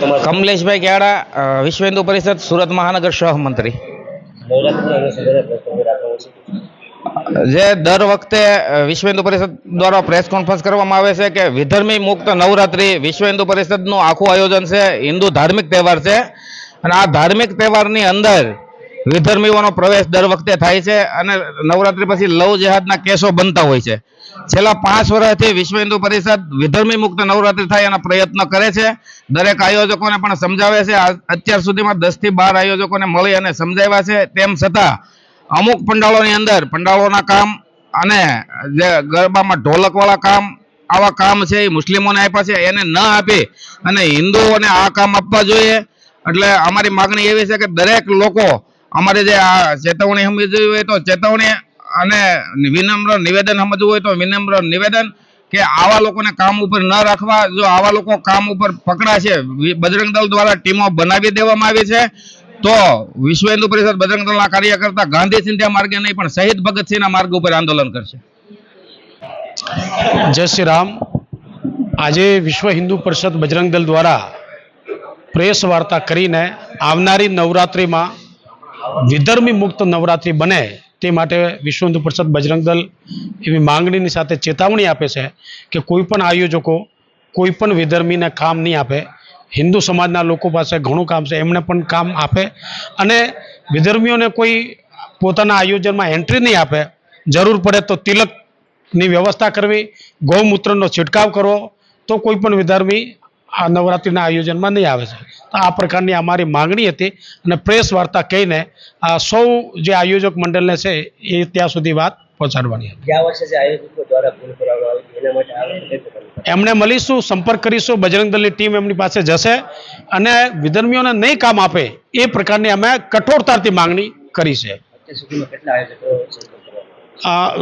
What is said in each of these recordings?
કમલેશભાઈ ક્યાડા વિશ્વ હિન્દુ પરિષદ સુરત મહાનગર છે? જે દર વખતે વિશ્વ હિન્દુ પરિષદ દ્વારા પ્રેસ કોન્ફરન્સ કરવામાં આવે છે કે વિધર્મી મુક્ત નવરાત્રી વિશ્વ હિન્દુ પરિષદનું આખું આયોજન છે હિન્દુ ધાર્મિક તહેવાર છે. અને આ ધાર્મિક તહેવારની અંદર વિધર્મીઓનો પ્રવેશ દર વખતે થાય છે અને નવરાત્રી પછી લવ જેહાદના કેસો બનતા હોય છે. છેલ્લા પાંચ વર્ષથી વિશ્વ હિન્દુ પરિષદ વિધર્મી મુક્ત નવરાત્રી થાય એના પ્રયત્ન કરે છે. દરેક આયોજકોને પણ સમજાવે છે. અત્યાર સુધીમાં દસથી બાર આયોજકોને મળી અને સમજાવ્યા છે. તેમ છતાં અમુક પંડાળોની અંદર, પંડાળોના કામ અને જે ગરબામાં ઢોલકવાળા કામ, આવા કામ છે એ મુસ્લિમોને આપ્યા છે. એને ન આપી અને હિન્દુઓને આ કામ આપવા જોઈએ. એટલે અમારી માગણી એવી છે કે દરેક લોકો અમારી જે આ ચેતવણી સમજવી હોય તો ચેતવણી અને વિનમ્ર નિવેદન સમજવું હોય તો વિનમ્ર નિવેદન કે આવા લોકોને કામ ઉપર ન રાખવા. જો આવા લોકો કામ ઉપર પકડાશે બજરંગ દળ દ્વારા ટીમો બનાવી દેવામાં આવી છે, તો વિશ્વ હિન્દુ પરિષદ બજરંગ દળના કાર્યકર્તા ગાંધી સિંધિયા માર્ગે નહીં, પણ શહીદ ભગતસિંહના માર્ગ ઉપર આંદોલન કરશે. જય શ્રી રામ. આજે વિશ્વ હિન્દુ પરિષદ બજરંગ દળ દ્વારા પ્રેસ વાર્તા કરીને આવનારી નવરાત્રિમાં વિધર્મી મુક્ત નવરાત્રિ બને તે માટે વિશ્વ હિન્દુ પરિષદ બજરંગ દળ એવી માંગણીની સાથે ચેતવણી આપે છે કે કોઈ પણ આયોજકો, કોઈ પણ વિધર્મીને કામ નહીં આપે. હિન્દુ સમાજના લોકો પાસે ઘણું કામ છે એમને પણ કામ આપે અને વિધર્મીઓને કોઈ પોતાના આયોજનમાં એન્ટ્રી નહીં આપે. જરૂર પડે તો તિલકની વ્યવસ્થા કરવી, ગૌમૂત્રનો છંટકાવ કરવો, તો કોઈ પણ વિધર્મી આ નવરાત્રિના આયોજનમાં નહીં આવે છે. તો આ પ્રકારની અમારી માંગણી હતી અને પ્રેસ વાર્તા કહીને આ સૌ જે આયોજક મંડળને છે એ ત્યાં સુધી વાત પહોંચાડવાની હતી? એમને મળીશું સંપર્ક કરીશું બજરંગ દળની ટીમ એમની પાસે જશે અને વિધર્મીઓને નહીં કામ આપે એ પ્રકારની અમે કઠોરતાથી માંગણી કરી છે.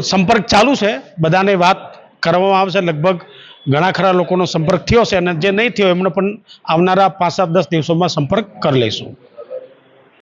સંપર્ક ચાલુ છે બધાને વાત કરવામાં આવશે. લગભગ ઘણા ખરા લોકોનો સંપર્ક થયો છે અને જે નહીં થયો એમનો પણ આવનારા પાંચ સાત દસ દિવસોમાં સંપર્ક કરી લઈશું.